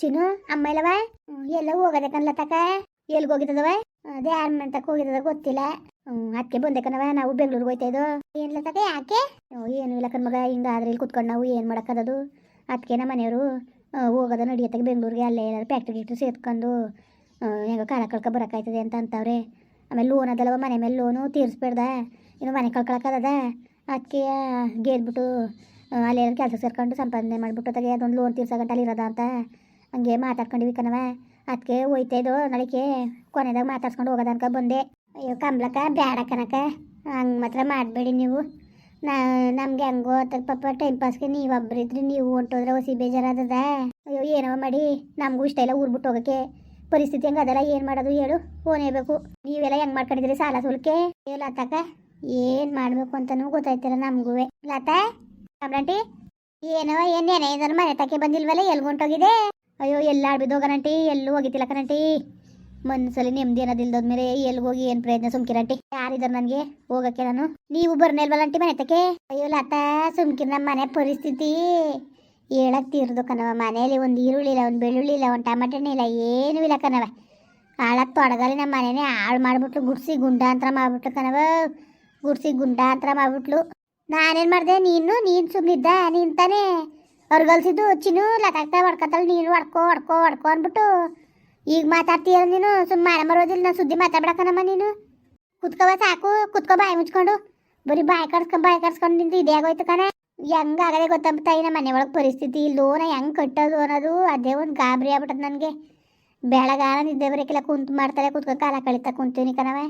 ಚಿನ್ನು ಅಮ್ಮ ಇಲ್ಲವ ಎಲ್ಲ ಹೋಗದೆ ಕನ್ಲ ತಕ ಎಲ್ಗೆ ಹೋಗಿದ್ದವ ಅದೇ ಯಾರ ಮನೆ ತಕ ಹೋಗಿದ್ದದ ಗೊತ್ತಿಲ್ಲ. ಅದಕ್ಕೆ ಬಂದೆ ಕಣವ ನಾವು ಬೆಂಗ್ಳೂರಿಗೆ ಹೋಯ್ತಾ ಇದ್ದು ತಕ ಯಾಕೆ? ಏನು ಇಲ್ಲ ಕಣ್ಮಗ ಹಿಂಗಾದ್ರೆ ಇಲ್ಲಿ ಕುತ್ಕೊಂಡು ನಾವು ಏನು ಮಾಡಕ್ಕದದು ಅದಕ್ಕೆ ನಮ್ಮ ಮನೆಯವರು ಹೋಗೋದ ನಡಿಯತ್ತಾಗ ಬೆಂಗ್ಳೂರಿಗೆ, ಅಲ್ಲೇ ಏನಾದ್ರು ಫ್ಯಾಕ್ಟ್ರಿ ಗಿಟ್ರಿ ಸೇರ್ಕೊಂಡು ಹೆಂಗ ಕಾಲ ಕಳ್ಕ ಬರೋಕ್ಕಾಯ್ತದೆ ಅಂತ ಅಂತವ್ರೆ. ಆಮೇಲೆ ಲೋನ್ ಅದಲ್ಲವ ಮನೆ ಮೇಲೆ ಲೋನು ತೀರಿಸ್ಬೇಡ್ದ? ಇನ್ನು ಮನೆ ಕಳ್ಕೊಳಕ್ಕದ ಅದಕ್ಕೆ ಗೆದ್ಬಿಟ್ಟು ಅಲ್ಲಿ ಕೆಲಸ ಸೇರ್ಕೊಂಡು ಸಂಪಾದನೆ ಮಾಡಿಬಿಟ್ಟು ಅದೊಂದು ಲೋನ್ ತೀರ್ಸಗಂಟ ಅಲ್ಲಿ ಇರೋದ ಅಂತ. ಹಂಗೆ ಮಾತಾಡ್ಕೊಂಡಿವಿ ಕಣವ ಅದಕ್ಕೆ ಹೋಯ್ತಾ ಇದ್ದೋ ನಳಿಕೆ ಕೊನೆದಾಗ ಮಾತಾಡ್ಸ್ಕೊಂಡು ಹೋಗೋದನ್ಕ ಬಂದೆ. ಅಯ್ಯೋ ಕಂಬ್ಲಕ್ಕ ಬೇಡ ಕನಕ ಹಂಗೆ ಮಾತ್ರ ಮಾಡಬೇಡಿ ನೀವು. ನಾ, ನಮ್ಗೆ ಹೆಂಗೋ ಅತ್ತ ಪಾಪ ಟೈಮ್ ಪಾಸ್ಗೆ ನೀವು ಒಬ್ರಿದ್ರಿ ನೀವು ಹೊಂಟೋದ್ರೆ ಹೊಸಿ ಬೇಜಾರಾದದ. ಅಯ್ಯೋ ಏನೋ ಮಾಡಿ, ನಮಗೂ ಇಷ್ಟ ಇಲ್ಲ ಊರ್ಬಿಟ್ಟು ಹೋಗೋಕ್ಕೆ. ಪರಿಸ್ಥಿತಿ ಹೆಂಗೆ ಅದಲ್ಲ, ಏನು ಮಾಡೋದು ಹೇಳು. ಬೇಕು. ನೀವೆಲ್ಲ ಹೆಂಗೆ ಮಾಡ್ಕೊಂಡಿದ್ರಿ ಸಾಲ ಸುಲ್ಕೆ ಅಯ್ಯೋ ಲತಾಕ ಏನು ಮಾಡಬೇಕು ಅಂತನೂ ಗೊತ್ತಾಯ್ತಿಲ್ಲ ನಮಗೂ. ಲತಾ ಕಂಬ್ಲಂಟಿ ಏನು ಏನೇ ಇದನ್ನ ಮನೆ ತಕ್ಕೆ ಬಂದಿಲ್ವಲ್ಲ ಎಲ್ಲಿ ಹೊಂಟೋಗಿದೆ ಅಯ್ಯೋ ಎಲ್ಲ ಆಡ್ಬಿದ್ದೋಗನಂಟಿ ಎಲ್ಲೂ ಹೋಗಿತಿಲ್ಲ ಕನಂಟಿ ಮನಸ್ಸಲ್ಲಿ ನೆಮ್ಮದಿ ಅನ್ನೋದಿಲ್ದೋದ್ಮೇಲೆ ಎಲ್ಲಿ ಹೋಗಿ ಏನು ಪ್ರಯತ್ನ ಸುಮ್ಕಿರಂಟಿ ಯಾರಿದ್ರು ನನಗೆ? ಹೋಗಕ್ಕೆ ನಾನು. ನೀವು ಬರ್ನೇಲ್ವಲ್ಲಂಟಿ ಮನೆ ತಕ್ಕೆ ಅಯ್ಯೋ, ಲತಾ ಸುಮ್ಕಿರ್ ನಮ್ಮ ಮನೆ ಪರಿಸ್ಥಿತಿ. ಹೇಳಕ್ ತೀರ್ದು ಕಣವ ಮನೆಯಲ್ಲಿ ಒಂದು ಈರುಳ್ಳಿ ಇಲ್ಲ, ಒಂದು ಬೆಳ್ಳುಳ್ಳಿ ಇಲ್ಲ, ಒಂದು ಟಮಾಟೆ ಹಣ್ಣು ಇಲ್ಲ, ಏನೂ ಇಲ್ಲ ಕಣವ ಹಾಳಕ್ಕೆ ತೊಡಗಲಿ ನಮ್ಮ ಮನೆನೇ, ಹಾಳು ಮಾಡ್ಬಿಟ್ಲು, ಗುಡ್ಸಿ ಗುಂಡಾಂತರ ಮಾಡ್ಬಿಟ್ಲು ಕಣವ ಗುಡ್ಸಿ ಗುಂಡಾಂತರ ಮಾಡ್ಬಿಟ್ಲು. ನಾನೇನು ಮಾಡಿದೆ? ನೀನು ನೀನು ಸುಮ್ಮನಿದ್ದ ನೀನು ತಾನೇ. ಹೊರ್ಗಲ್ಸಿದ್ದು ಚಿನ್ನು ಲತಾಕ್ತಾ ಹೊಡ್ಕೊತಾಳೆ, ನೀನು ಹೊಡ್ಕೋ ಹೊಡ್ಕೋ ಹೊಡ್ಕೋ ಅಂದ್ಬಿಟ್ಟು ಈಗ ಮಾತಾಡ್ತೀಯ ನೀನು ಸುಮ್ಮನೆ ಮಾಡ ಬರೋದಿಲ್ಲ ನಾನು ಸುದ್ದಿ ಮಾತಾಡ್ಬೇಕನಮ್ಮ ನೀನು. ಕುತ್ಕೋವ ಸಾಕು, ಕುತ್ಕೋ ಬಾಯಿ ಮುಚ್ಕೊಂಡು. ಬರೀ ಬಾಯಿ ಕಡ್ಸ್ಕೊಂಡು ಬಾಯಿ ಕಡ್ಸ್ಕೊಂಡು ನಿಂತು ಇದೇ ಆಗೋಯ್ತು ಕಣ. ಹೆಂಗಾಗದೆ ಆಗದೆ ತಾಯಿ, ನಮ್ಮ ಮನೆ ಒಳಗೆ ಪರಿಸ್ಥಿತಿ ಲೋನ ಹೆಂಗೆ ಕಟ್ಟೋದು ಅನ್ನೋದು ಅದೇ ಒಂದು ಗಾಬರಿ ಆಗ್ಬಿಟ್ಟದ ನನಗೆ. ಬೆಳಗಾಲ ನಿದ್ದೆ ಬರೋಕ್ಕೆಲ್ಲ ಕುಂತು ಮಾಡ್ತಾರೆ ಕುತ್ಕೋ ಕಾಲ ಕಳೀತಾ ಕುಂತೀನಿ ಕಣವೆ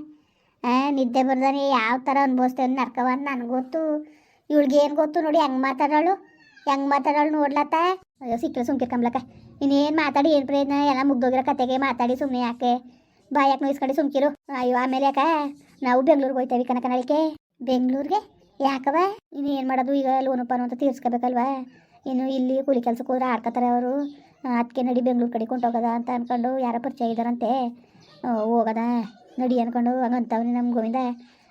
ನಿದ್ದೆ ಬರ್ದಾನೆ ಯಾವ ಥರ ಅನ್ಭವಿಸ್ತೇವೆ ನರ್ಕವ ನನಗೆ ಗೊತ್ತು. ಇವಳಿಗೆ ಏನು ಗೊತ್ತು ನೋಡಿ ಹೆಂಗೆ ಮಾತಾಡೋಳು ಹೆಂಗೆ ಮಾತಾಡೋಳು ನೋಡ್ಲತ್ತ? ಅಯ್ಯೋ ಸಿಕ್ಕಲ ಸುಮ್ಕೆ ಕಂಬ್ಲಕ್ಕ ಇನ್ನೇನು ಮಾತಾಡಿ, ಏನು ಪ್ರಯತ್ನ ಎಲ್ಲ ಮುಗ್ದೋಗಿರೋ ಕತೆಗೆ ಮಾತಾಡಿ ಸುಮ್ಮನೆ ಯಾಕೆ? ಬಾಯಾಕೆ ನೋಯಿಸ್ಕೊಂಡು ಸುಮ್ಕಿರು. ಅಯ್ಯೋ, ಆಮೇಲೆ ಯಾಕ? ನಾವು ಬೆಂಗ್ಳೂರಿಗೆ ಹೋಯ್ತೇವೆ ಕನಕ ನಾಳಿಕೆ. ಬೆಂಗ್ಳೂರಿಗೆ? ಯಾಕವ ಇನ್ನೇನು ಮಾಡೋದು? ಈಗ ಲೋನು ಪಾನು ಅಂತ ತೀರ್ಸ್ಕೋಬೇಕಲ್ವಾ? ಇನ್ನು ಇಲ್ಲಿ ಕೂಲಿ ಕೆಲ್ಸಕ್ಕೆ ಹೋದ್ರೆ ಆಡ್ಕೋತಾರೆ ಅವರು. ಅದಕ್ಕೆ ನಡಿ ಬೆಂಗ್ಳೂರು ಕಡೆ ಕೊಂಡೋಗದ ಅಂತ ಅನ್ಕೊಂಡು ಯಾರೋ ಪರಿಚಯ ಇದ್ದಾರಂತೆ ಹೋಗದ? ನಡಿ ಅನ್ಕೊಂಡು ಹಂಗಂತವ್ನಿ ನಮ್ಮ ಗೋವಿಂದ.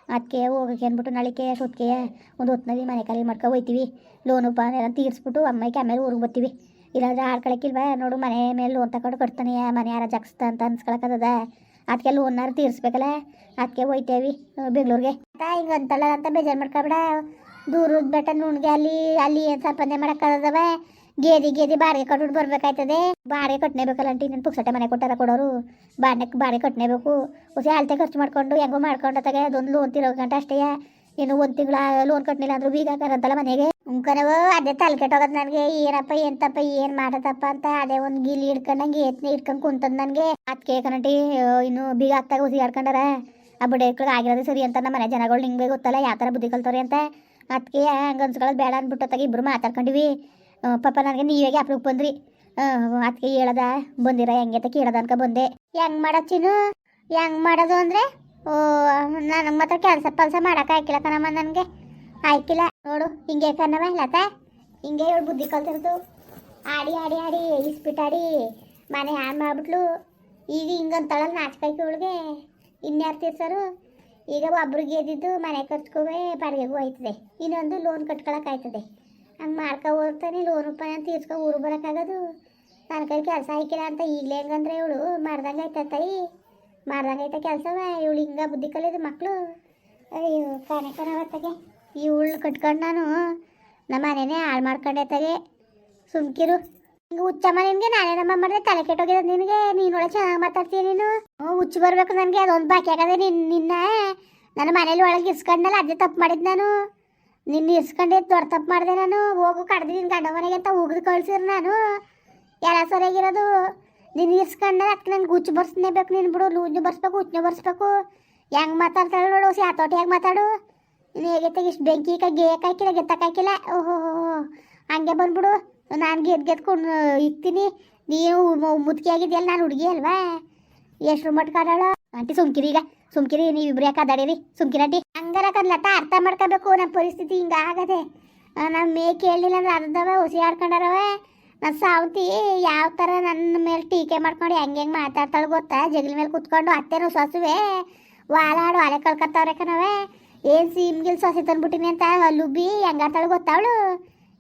ಅದಕ್ಕೆ ಹೋಗಕ್ಕೆ ಅಂದ್ಬಿಟ್ಟು ನಾಳಿಕೆ ಸೊತ್ತಿಗೆ ಒಂದು ಹೊತ್ತಿನಲ್ಲಿ ಮನೆ ಖಾಲಿ ಮಾಡ್ಕೊ ಹೋಯ್ತೀವಿ. ಲೋನು ಪಾನ್ ಎಲ್ಲ ತೀರಿಸ್ಬಿಟ್ಟು ಅಮ್ಮಕ್ಕೆ ಆಮೇಲೆ ಊರಿಗೆ ಬರ್ತೀವಿ. ಇಲ್ಲಾಂದ್ರೆ ಆಡ್ಕೊಳಕ್ಕಿಲ್ವ ನೋಡು ಮನೆ ಮೇಲೆ ಲೋನ್ ತಗೊಂಡು ಕಟ್ತಾನೆ ಮನೆ ಯಾರ ಜಗ್ಸ್ತ ಅಂತ ಅನ್ಸ್ಕೊಳಕ್ಕದ ಅದಕ್ಕೆ ಲೋನ್ನಾರು ತೀರಿಸ್ಬೇಕಲ್ಲ? ಅದಕ್ಕೆ ಹೋಯ್ತೇವಿ ಬೆಂಗಳೂರಿಗೆ. ಹಿಂಗೆ ಅಂತಲ್ಲ ಅಂತ ಬೇಜಾರು ಮಾಡ್ಕೊಬೇಡ ದೂರದ ಬೆಟ್ಟ ನುಣ್ಗೆ ಅಲ್ಲಿ ಅಲ್ಲಿ ಏನು ಸಂಪಾದನೆ ಮಾಡೋಕ್ಕಾಗದವ ಗೇದಿ ಗೇದಿ ಬಾಡಿಗೆ ಕಟ್ಬಿಟ್ಟು ಬರ್ಬೇಕಾಯ್ತದೆ. ಬಾಡಿಗೆ ಕಟ್ನೇಬೇಕಲ್ಲ ಅಂಟಿ ನನ್ನ ಪುಕ್ಸಟ್ಟೆ ಮನೆ ಕೊಟ್ಟಾರ ಕೊಡೋರು. ಬಾಡಿಗೆ ಬಾಡಿಗೆ ಕಟ್ನೇಬೇಕು ಹೊಸ ಅಳತೆ ಖರ್ಚು ಮಾಡ್ಕೊಂಡು, ಹೆಂಗೋ ಮಾಡ್ಕೊಂಡು ತಗೆ, ಅದೊಂದು ಲೋನ್ ತಿರೋ ಗಂಟ ಅಷ್ಟೇ. ಇನ್ನು ಒಂದು ತಿಂಗಳ ಲೋನ್ ಕಟ್ಟಲಿಲ್ಲ ಅಂದ್ರೂ ಬೀಗ ಹಾಕಾರಂತಲ್ಲ ಮನೆಗೆ. ಉಂಕನವ ಅದೇ ತಲೆ ಕೆಟ್ಟೋಗದ್ ನನಗೆ. ಏನಪ್ಪ, ಎಂತಪ್ಪ, ಏನು ಮಾಡದಪ್ಪ ಅಂತ ಅದೇ ಒಂದು ಗಿಲಿ ಹಿಡ್ಕೊಂಡಂಗೆ ಎತ್ನೆ ಹಿಡ್ಕೊಂಡು ಕುಂತದ್ ನನಗೆ. ಅದಕ್ಕೆ ಕನಟಿ ಇನ್ನು ಬೀಗ ಹಾಕ್ತಾಗ ಹುಸಿ ಆಡ್ಕೊಂಡಾರ? ಆ ಬುಡೇಕ್ಳಿಗೆ ಆಗಿರೋದು ಸರಿ ಅಂತ ನಮ್ಮ ಮನೆ ಜನಗಳು ನಿಂಗೆ ಗೊತ್ತಲ್ಲ, ಯಾವ ಥರ ಬುದ್ಧಿ ಕಲ್ತವ್ರಿ ಅಂತ. ಅದಕ್ಕೆ ಹಂಗೆ ಅನ್ಸ್ಕೊಳ್ಳೋದು ಬೇಡ ಅಂದ್ಬಿಟ್ಟು ಇಬ್ರು ಮಾತಾಡ್ಕೊಂಡಿವಿ. ಪಾಪ ನನಗೆ ನೀವೇ ಅಪ್ರೂಪ್ ಬಂದ್ರಿ. ಅದಕ್ಕೆ ಹೇಳದ, ಬಂದಿರ, ಹೆಂಗೆ ಅಂತ ಕೇಳದ ಅನ್ಕ ಬಂದೆ. ಹೆಂಗೆ ಮಾಡೋದು ಹೆಂಗ್ ಮಾಡೋದು ಅಂದರೆ? ಓ ನನಗೆ ಮಾತ್ರ ಕೆಲಸ ಪಲ್ಸ ಮಾಡಕ್ಕೆ ಆಯ್ಕಿಲ್ಲ ಕಣಮ್ಮ ನನಗೆ. ಆಯ್ಕಿಲ್ಲ ನೋಡು, ಹಿಂಗೆ ಕಣವ ಲತಾ. ಹಿಂಗೆ ಇವಳು ಬುದ್ಧಿ ಕಲ್ತಿರೋದು. ಆಡಿ ಆಡಿ ಆಡಿ ಇಸ್ಬಿಟ್ಟಾಡಿ ಮನೆ ಹಾಳು ಮಾಡ್ಬಿಟ್ಲು. ಈಗ ಹಿಂಗಂತಳಲ್ಲ ಆಕಿ ಇವಳಿಗೆ. ಇನ್ಯಾರು ತೀರ್ಸರು? ಈಗ ಒಬ್ರಿಗೆ ಎದ್ದಿದ್ದು ಮನೆ ಖರ್ಚ್ಕೋವೆ ಬಾಡಿಗೆಗೂ ಆಯ್ತದೆ ಇನ್ನೊಂದು ಲೋನ್ ಕಟ್ಕೊಳಕ್ಕಾಯ್ತದೆ ಹಂಗೆ ಮಾಡ್ಕೊ ಹೋಗ್ತಾನೆ ಲೋನ್ ರೂಪಾಯಿ ಅಂತ ತೀರ್ಸ್ಕೊ ಊರು ಬರೋಕ್ಕಾಗೋದು ನನ್ನ ಕೈ ಕೆಲಸ ಆಯ್ಕಿಲ್ಲ ಅಂತ ಈಗಲೇ ಹೆಂಗಂದ್ರೆ ಇವಳು? ಮಾಡ್ದಂಗೆ ಆಯ್ತಾ ತಾಯಿ? ಮಾಡ್ದಂಗೆ ಆಯ್ತಾ ಕೆಲಸವ? ಇವಳು ಹಿಂಗೆ ಬುದ್ಧಿ ಕಲಿಯೋದು ಮಕ್ಕಳು ಅಯ್ಯೋ, ಕಾಣೆ ಈ ಇವಳು ಕಟ್ಕೊಂಡು ನಾನು ನಮ್ಮ ಮನೆನೇ ಹಾಳು ಮಾಡ್ಕೊಂಡೆ ತಗೆ ಸುಮ್ಕಿರು. ಹಿಂಗೆ ಹುಚ್ಚಮ್ಮ ನಿನಗೆ? ನಾನೇನಮ್ಮ ಮಾಡಿದೆ ತಲೆ ಕೆಟ್ಟೋಗಿದೆ ನಿನಗೆ? ನೀನೊಳಗೆ ಚೆನ್ನಾಗಿ ಮಾತಾಡ್ತೀಯ ನೀನು? ಹುಚ್ಚು ಬರಬೇಕು ನನಗೆ. ಅದೊಂದು ಬಾಕಿ ಆಗದೆ ನಿನ್ನ ನನ್ನ ಮನೇಲಿ ಒಳಗೆ ಇಸ್ಕೊಂಡಲ್ಲ ಅದೇ ತಪ್ಪು ಮಾಡಿದ್ದು ನಾನು. ನಿನ್ನ ಇಸ್ಕೊಂಡೆ ದೊಡ್ಡ ತಪ್ಪು ಮಾಡಿದೆ ನಾನು. ಹೋಗು ಕಡ್ದು ನಿನ್ನ ಗಂಡ ಮನೆಗೆ ಅಂತ ಉಗಿದು ಕಳ್ಸಿರು ನಾನು. ಎಲ್ಲ ಸರಿಯಾಗಿರೋದು? ನಿನ್ನ ಇಸ್ಕೊಂಡೆ ಅದಕ್ಕೆ ನನ್ಗೆ ಗುಚ್ಚು ಬರ್ಸ್ನೇ ಬೇಕು ನೀನು ಬಿಡು. ಲೂಜ್ನು ಬರ್ಸ್ಬೇಕು ಹುಚ್ಚನೆ ಬರ್ಸ್ಬೇಕು. ಹೆಂಗೆ ಮಾತಾಡ್ತಾಳೆ ನೋಡು, ಸಿ ಆತೋಟಿ ಹೆಂಗೆ ಮಾತಾಡು. ನೀನು ಹೇಗೆ ಇಷ್ಟು ಬೆಂಕಿ ಕೈ ಹಾಕಿಲ್ಲ ಗೆತ್ತಕ್ಕಾಕಿಲ್ಲ ಓಹೋ ಹಂಗೆ ಬಂದ್ಬಿಡು. ನಾನು ಗೆದ್ ಗೆದ್ಕೊಂಡು ಇಕ್ತೀನಿ. ನೀವು ಮುದುಕಿ ಆಗಿದೆಯಲ್ಲ, ನಾನು ಹುಡುಗಿ ಅಲ್ವಾ? ಎಷ್ಟು ಮಟ್ಕಾಡಾಳು ಆಂಟಿ ಸುಮ್ಕಿರಿ ಈಗ. ಸುಮ್ಕಿರಿ ನೀವು ಇಬ್ರು ಯಾಕೆ ಅದಾಡಿರಿ? ಆಂಟಿ. ಹಂಗಾರ ಲತಾ, ಅರ್ಥ ಮಾಡ್ಕೋಬೇಕು ನಮ್ಮ ಪರಿಸ್ಥಿತಿ ಹಿಂಗೆ ಆಗದೆ. ನಮ್ಮ ಮೇ ಕೇಳಲಿಲ್ಲ ಅಂದ್ರೆ ಅರ್ಧವ ಹುಸಿ ಆಡ್ಕೊಂಡಾರವ. ನನ್ನ ಸಾವಂತಿ ಯಾವ ಥರ ನನ್ನ ಮೇಲೆ ಟೀಕೆ ಮಾಡ್ಕೊಂಡು ಹೆಂಗೆ ಹೆಂಗೆ ಮಾತಾಡ್ತಾಳೆ ಗೊತ್ತಾ? ಜಗಲ ಮೇಲೆ ಕುತ್ಕೊಂಡು ಅತ್ತೆನೂ ಸೊಸುವೆ. ವಾಲಾಡು ಅಲೆ ಕಳ್ಕೊತಾವ್ರೆ ಕಣವೆ. ಏನು ಸೀಮ್ಗಿಲ್ ಸೊಸೆ ತಂದ್ಬಿಟ್ಟಿನಿ ಅಂತ ಲುಬ್ಬಿ ಹೆಂಗಾಡ್ತಾಳೆ ಗೊತ್ತಾವಳು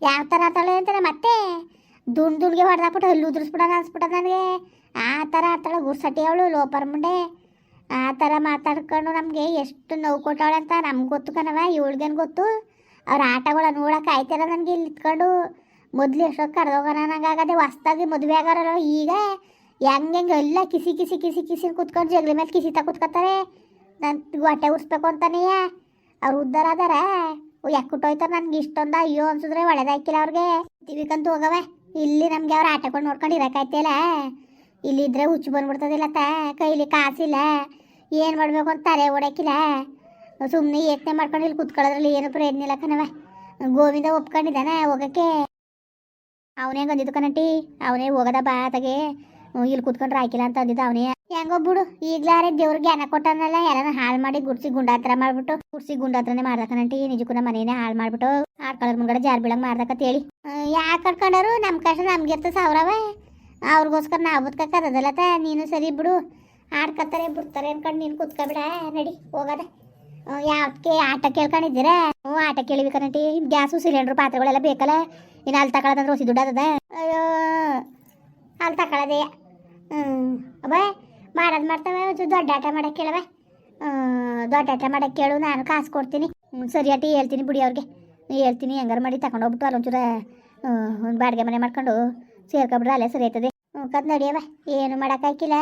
ಯಾವ ಥರ ಆತಾಳೆ ಅಂತಾನೆ ಮತ್ತೆ ದುಂಡು ದುಂಡ್ಗೆ ಹೊಡೆದಾಕ್ಬಿಟ್ಟು ಹಲ್ಲು ಉದುರಿಸ್ಬಿಡೋಣ ಅನ್ಸ್ಬಿಟ್ಟದ ನನಗೆ. ಆ ಥರ ಆಡ್ತಾಳೆ ಗುರ್ಸಟಿ ಅವಳು, ಲೋಪರ್ ಮುಂಡೆ. ಆ ಥರ ಮಾತಾಡ್ಕೊಂಡು ನಮಗೆ ಎಷ್ಟು ನೋವು ಕೊಟ್ಟವಳೆ ಅಂತ ನಮ್ಗೆ ಗೊತ್ತು ಕಣವ ಇವಳಿಗೇನು ಗೊತ್ತು? ಅವ್ರ ಆಟಗಳ ನೋಡಕ್ಕೆ ಆಯ್ತಾರ ನನಗೆ ಇಲ್ಲಿ ಇಟ್ಕೊಂಡು ಮೊದಲು ಎಷ್ಟೋ ಕರೆದೋಗೋಣ ನಂಗಾಗದೆ ಹೊಸ್ದಾಗಿ ಮದುವೆ ಆಗೋರಲ್ಲ ಈಗ. ಹೆಂಗೆ ಹೆಂಗೆ ಎಲ್ಲ ಕಿಸಿ ಕಿಸಿ ಕಿಸಿ ಕಿಸಿ ಕುತ್ಕೊಂಡು ಜಗಲಿ ಮೇಲೆ ಕಿಸಿತಾ ಕುತ್ಕೊತಾರೆ. ನನ್ನ ಹೊಟ್ಟೆ ಉರ್ಸ್ಬೇಕು ಅಂತಾನೆಯ? ಅವ್ರು ಉದ್ದಾರ ಅದಾರ? ಯಾಕುಟ್ಟೋಯ್ತಾರ ನನಗೆ ಇಷ್ಟೊಂದು ಅಯ್ಯೋ ಅನ್ಸಿದ್ರೆ ಒಳ್ಳೇದಾಯ್ಕಿಲ್ಲ ಅವ್ರಿಗೆ. ಟಿವಿಕಂತೂ ಹೋಗವೆ ಇಲ್ಲಿ ನಮಗೆ ಅವ್ರು ಆಟಗಳು ನೋಡ್ಕೊಂಡು ಇರೋಕ್ಕಾಯ್ತಿಲ್ಲ ಇಲ್ಲಿದ್ರೆ ಹುಚ್ಚು ಬಂದ್ಬಿಡ್ತದಿಲ್ಲ ತ, ಕೈಲಿ ಕಾಸಿಲ್ಲ. ಏನು ಮಾಡಬೇಕು ಅಂತ ತಲೆ ಓಡಾಕಿಲ್ಲ ಸುಮ್ಮನೆ ಯತ್ನೆ ಮಾಡ್ಕೊಂಡು ಇಲ್ಲಿ ಕುತ್ಕೊಳ್ಳೋದ್ರಲ್ಲಿ ಏನು ಪ್ರಯತ್ನ ಇಲ್ಲ ಕಣವ ಗೋವಿಂದ ಒಪ್ಕೊಂಡಿದ್ದಾನೆ ಹೋಗಕ್ಕೆ. ಅವನೇ ಬಂದಿದ್ದು ಕಣಟಿ, ಅವನೇ ಹೋಗದ ಬಾ ತಗೆ ಇಲ್ಲಿ ಕುತ್ಕೊಂಡ್ರೆ ಹಾಕಿಲ್ಲ ಅಂತ ಅಂದಿದ್ದ ಅವನೇ. ಹೆಂಗೋ ಬಿಡು ಈಗ್ಲಾರೆ ದೇವ್ರ ಜ್ಞಾನ ಕೊಟ್ಟನಲ್ಲ ಎಲ್ಲಾನ ಹಾಳು ಮಾಡಿ ಗುಡ್ಸಿ ಗುಂಡಾತ್ರ ಮಾಡ್ಬಿಟ್ಟು. ಗುಡ್ಸಿ ಗುಂಡಾತ್ರನೇ ಮಾಡ್ದಕ್ಕನಂಟಿ ನಿಜಕ್ಕೂ ನಮ್ಮ ಮನೇನೆ ಹಾಳು ಮಾಡ್ಬಿಟ್ಟು. ಆಡ್ಕೊಳ್ಳೋದ್ ಮುಂಗಡೆ ಜಾರ್ ಬೀಳಂಗ್ ಮಾಡ್ದಕತ್ ಹೇಳಿ ಯಾಕೆ ಕಟ್ಕೊಂಡರು ನಮ್ಮ ಕಷ್ಟ ನಮ್ಗೆ ಇರ್ತ ಸಾವಿರವ. ಅವ್ರಿಗೋಸ್ಕರ ನಾ ಬದುಕಕ್ಕದಲ್ಲ ತ, ನೀನು ಸರಿ ಬಿಡು. ಆಡ್ಕತ್ತಾರೆ, ಬಿಡ್ತಾರೆ ಅನ್ಕೊಂಡು ನೀನು ಕುತ್ಕೊಬಿಡ. ನಡಿ, ಹೋಗದ. ಯಾವ್ದಕ್ಕೆ ಆಟ ಕೇಳ್ಕೊಂಡಿದ್ದೀರಾ? ಹ್ಞೂ ಆಟ ಕೇಳಿಬೇಕಂಟಿ ಗ್ಯಾಸು, ಸಿಲಿಂಡ್ರು, ಪಾತ್ರೆಗಳೆಲ್ಲ ಬೇಕಲ್ಲ. ಇನ್ನು ಅಲ್ಲಿ ತಗೊಳ್ಳೋದಂದ್ರೆ ಹೊಸಿ ದುಡ್ಡು ಅದ ಅಯ್ಯೋ, ಅಲ್ಲಿ ತಗೊಳ್ಳೋದೇ ಹ್ಞೂ ಅಬ್ಬ, ಮಾಡೋದು ಮಾಡ್ತವೆ, ಒಂಚೂರು ದೊಡ್ಡ ಆಟ ಮಾಡೋಕ್ಕೆ ಕೇಳವೆ. ದೊಡ್ಡ ಆಟ ಮಾಡೋಕ್ಕೆ ಕೇಳು, ನಾನು ಕಾಸು ಕೊಡ್ತೀನಿ. ಸರಿ ಆಟಿ, ಹೇಳ್ತೀನಿ ಬಿಡಿ ಅವ್ರಿಗೆ. ಹೇಳ್ತೀನಿ, ಹೆಂಗಾರು ಮಾಡಿ ತಗೊಂಡೋಗ್ಬಿಟ್ಟು ಅಲ್ಲೊಂಚೂರ ಒಂದು ಬಾಡಿಗೆ ಮನೆ ಮಾಡ್ಕೊಂಡು. ಸೇರ್ಕೊಬಿಡ್ರೆ ಅಲ್ಲೇ ಸರಿ ಆಯ್ತದೆ. ಹ್ಞೂ ಕತ್ ನಡಿಯವ ಏನು ಮಾಡೋಕ್ಕಾಗಿಲ್ಲ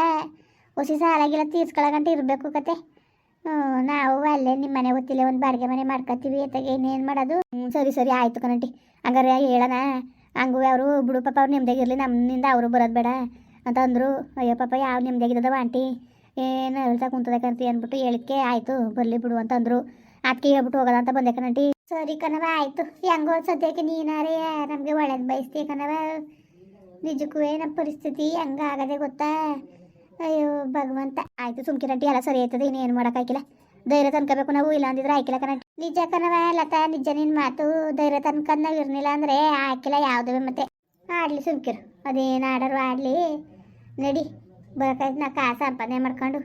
ಹೊಸಿ ಸಾಲಾಗಿಲ್ಲ ತೀರ್ಸ್ಕೊಳಗಂಟ ಇರಬೇಕು ಕತೆ. ಹ್ಞೂ, ನಾವು ಅಲ್ಲೇ ನಿಮ್ಮ ಮನೆ ಗೊತ್ತಿಲ್ಲ ಒಂದು ಬಾಡಿಗೆ ಮನೆ ಮಾಡ್ಕೊತೀವಿ ಅತ್ತಾಗ ಇನ್ನೇನು ಮಾಡೋದು? ಹ್ಞೂ, ಸರಿ ಸರಿ, ಆಯ್ತು ಕಣಂಟಿ. ಹಂಗಾರೆ ಹೇಳೋಣ. ಹಂಗೂ ಅವರು ಬಿಡು ಪಾಪ, ಅವ್ರು ನಿಮ್ದಾಗಿರಲಿ ನಮ್ಮಿಂದ ಅವರು ಬರೋದು ಬೇಡ ಅಂತ ಅಂದರು. ಅಯ್ಯೋ ಪಾಪ, ಯಾವ ನಿಮ್ದಾಗಿದ್ದವ ಆಂಟಿ? ಏನು ಹೇಳ್ತಾ ಕಂತಿ ಅಂದ್ಬಿಟ್ಟು ಹೇಳಿಕ್ಕೆ ಆಯಿತು, ಬರಲಿ ಬಿಡು ಅಂತ ಅಂದರು. ಅದಕ್ಕೆ ಹೇಳ್ಬಿಟ್ಟು ಹೋಗೋದ ಅಂತ ಬಂದೆ ಕಣಂಟಿ. ಸರಿ ಕಣವ ಆಯಿತು. ಹೆಂಗೋ ಸದ್ಯಕ್ಕೆ ನೀನಾರೇ, ನಮಗೆ ಒಳ್ಳೇದು ಬಯಸ್ತೀಯ ಕಣವ ನಿಜಕ್ಕೂ ನಮ್ಮ ಪರಿಸ್ಥಿತಿ ಹಂಗಾಗದೆ ಗೊತ್ತಾ? ಅಯ್ಯೋ, ಭಗವಂತ. ಆಯ್ತು ಸುಮ್ಕಿರಂಟಿ ಎಲ್ಲ ಸರಿ ಆಯ್ತದೆ ಇನ್ನೇನು ಮಾಡೋಕ್ಕಾಗಿಲ್ಲ ಧೈರ್ಯ ತನ್ಕೋಬೇಕು ನಾವು ಇಲ್ಲ ಅಂದಿದ್ರೆ ಆಯ್ಕಿಲ್ಲ ಕಣ. ನಿಜ ಕಣವ ಲತಾ, ನಿಜ ನಿನ್ನ ಮಾತು. ಧೈರ್ಯ ತನ್ಕಂಡ್ ನಾವು ಇರ್ನಿಲ್ಲ ಅಂದರೆ ಆಯ್ಕಿಲ್ಲ ಯಾವುದೇ ಮತ್ತೆ. ಆಡ್ಲಿ, ಸುಮ್ಕಿರು. ಅದೇನು ಆಡರು ಆಡಲಿ. ನಡಿ ಬರಕಾಯ್ತು ನಾ ಕಾಸು ಸಂಪಾದನೆ ಮಾಡ್ಕೊಂಡು.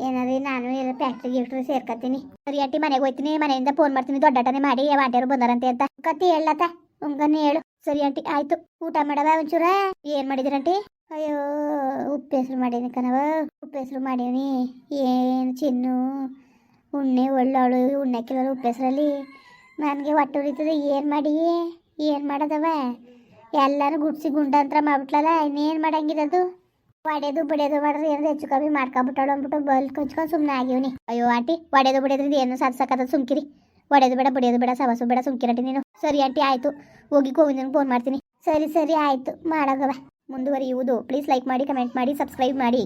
ಏನಾದ್ರಿ ನಾನು ಎಲ್ಲ ಫ್ಯಾಕ್ಟ್ರಿ ಗಿಫ್ಟ್ರಿ ಸೇರ್ಕೊತೀನಿ ಸರಿ ಅಟ್ಟಿ ಮನೆಗೆ ಹೋಗ್ತೀನಿ. ಮನೆಯಿಂದ ಫೋನ್ ಮಾಡ್ತೀನಿ. ದೊಡ್ಡಟನೆ ಮಾಡಿ ವಾಂಟಿಯರು ಬಂದಾರಂತೆ ಅಂತ. ಕತ್ತಿ ಹೇಳತ್ತ ಉಂಗನ್ನು ಹೇಳು. ಸರಿ ಆಂಟಿ, ಆಯ್ತು. ಊಟ ಮಾಡವ ಒಂಚೂರ? ಏನ್ ಮಾಡಿದಿರ ಆಂಟಿ? ಅಯ್ಯೋ, ಉಪ್ಪು ಹೆಸರು ಮಾಡೀನಿ ಕಣವ ಉಪ್ಪು ಹೆಸರು ಮಾಡೀನಿ. ಏನು ಚಿನ್ನು? ಉಣ್ಣೆ, ಒಳ್ಳಾಳು, ಉಣ್ಣೆ ಕೆಲವರು ಉಪ್ಪು ಹೆಸರಲ್ಲಿ. ನನಗೆ ಹೊಟ್ಟೆ ಉರಿತದೆ, ಏನು ಮಾಡಿ? ಏನು ಮಾಡದವ? ಎಲ್ಲರೂ ಗುಡ್ಸಿ ಗುಂಡಂತ್ರ ಮಾಡ್ಬಿಟ್ಲಲ್ಲ ಇನ್ನೇನು ಮಾಡಂಗಿರೋದು ಒಡೆದು ಬಡಿಯೋದು ಮಾಡಿದ್ರೆ ಏನಾದ್ರು ಹೆಚ್ಚು ಕಮ್ಮಿ ಮಾಡ್ಕೊಬಿಟ್ಟಾಳು ಅಂದ್ಬಿಟ್ಟು ಬಲ್ ಕಚ್ಕೊಂಡು ಸುಮ್ಮನೆ ಆಗಿವ್ನಿ. ಅಯ್ಯೋ, ಆಂಟಿ, ಒಡೆದು ಬಡಿಯೋದ್ರಿಂದ ಏನು ಸಾಧಿಸಕ್ಕದ ಸುಮ್ಕಿರಿ. ಒಡೆದು ಬೇಡ ಬಡಿಯೋದು ಬೇಡ, ಸವಸು ಬೇಡ ಸುಮ್ಕಿರಟಿ ನೀನು. ಸರಿ ಆಂಟಿ, ಆಯಿತು. ಹೋಗಿ ಗೋವಿಂದನಿಗೆ ಫೋನ್ ಮಾಡ್ತೀನಿ. ಸರಿ ಸರಿ, ಆಯಿತು. ಮಾಡೋದಲ್ಲ ಮುಂದುವರಿಯುವುದು. ಪ್ಲೀಸ್ ಲೈಕ್ ಮಾಡಿ ಕಮೆಂಟ್ ಮಾಡಿ ಸಬ್ಸ್ಕ್ರೈಬ್ ಮಾಡಿ.